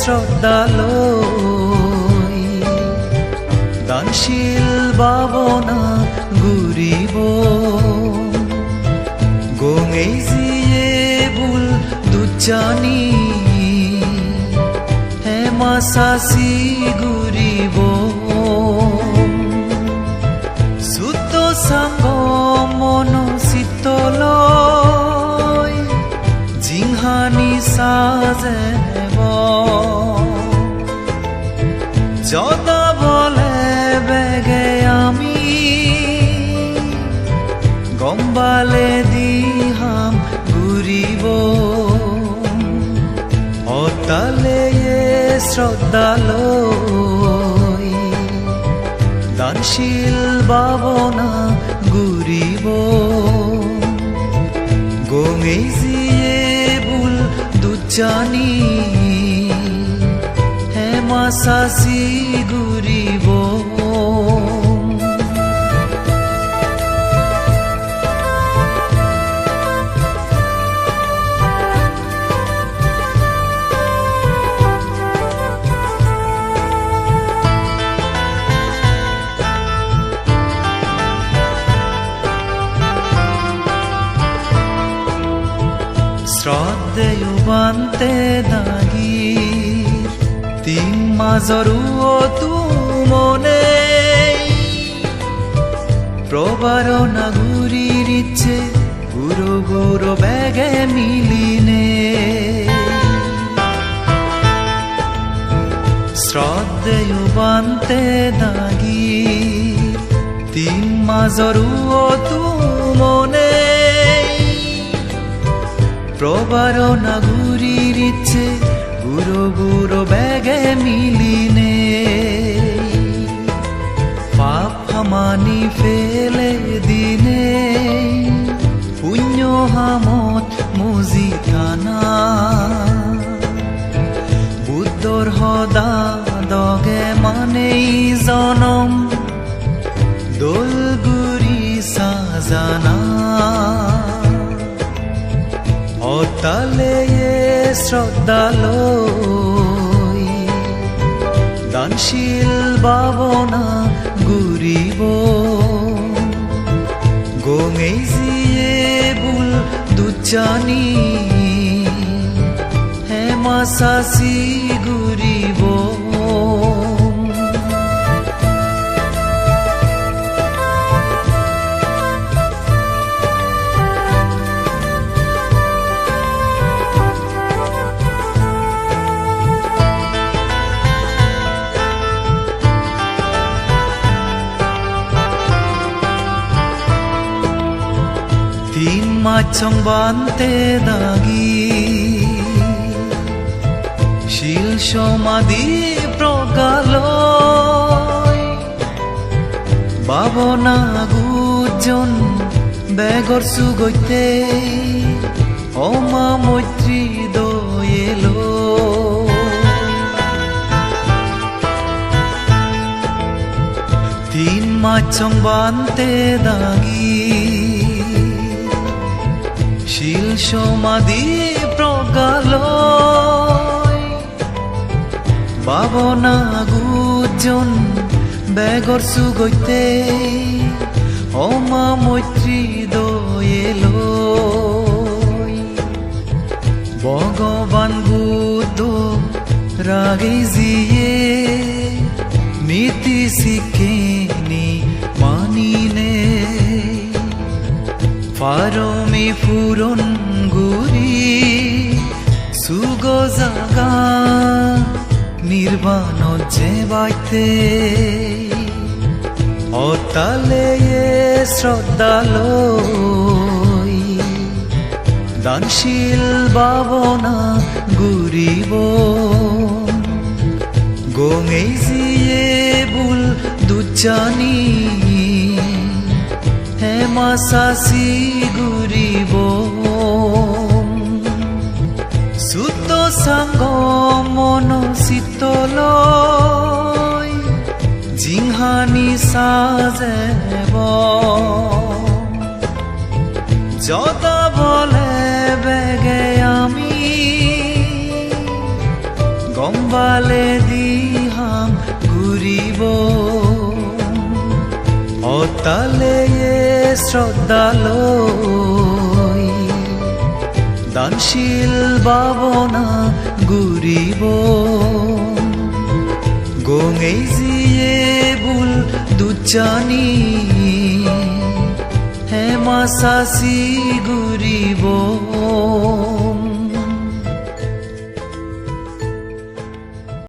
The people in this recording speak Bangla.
শ্রদ্ধালৈ দানশীল বাবনা ঘুরিব। গঙেই যিয়ে বুল দুজানি হেমা সাচি ঘুরিব। সুত সাঙ্গ বেগে আমি, গম্বালে দিহাম ঘুরিব। অতালে শ্রদ্ধালৈ দানশীল বাবনা ঘুরিব। যিয়ে বুল দুজানি, হেমা সাচি ঘুরিব শ্রদ্ধেয়ুবান্তে দাগি তিন মাজৰু তু মনে প্রবারণা ঘুরির ইচ্ছে গুরু গুরু বেগে মিলিনে শ্রদ্ধেয়ুবান্তে দাগি তিন মাজৰু তু মনে প্রবারণা ঘুরির ইচ্ছে গুরু গুরু বেগে মিলিনে। পাপ হামানি ফেলে দিনে। পুণ্য হামত মুজি থানা বুদ্ধর হদা দগে মানেই জনম। দোলগুৰি সাজানা। অতালে শ্রদ্ধালো দানশীল বাবনা গুরিব। গঙেই যিয়ে বুল দুজানি হেমা সাচি ঘুরিব তিন মাছং বান্তে দাগি শিল সমাধি প্রগাল বাবনা গুজন বেগর সুগৈতে। অমা মৈত্রী দয়েলো তিন মাছং বান্তে দাগি সমাধি প্রগাল বাবনা গুজন বেগর সুগৈতে অমা মৈত্রী দয়েলো ভগবান বুদ্ধ রাগে জিয়ে, নীতি শিখেনি মানিনে ফারমে ফুরন গুরি সুগ জাগা, নির্বাণ যে বাইতে। অতালে শ্রদ্ধালৈ দানশীল বাবনা ঘুরিব। গঙেই যিয়ে বুল দুজানি হেমা ঘুরিব সাঙ্গ মন চিত্তলৈ জিংহানি সাজেব। যদা বলে বেগে আমি গম সম্বালে দিহাম ঘুরিব। অতালে শ্রদ্ধালৈ দানশীল বাবনা ঘুরিব গঙেই জিয়ে বুল দুচানি। হেমা সাসি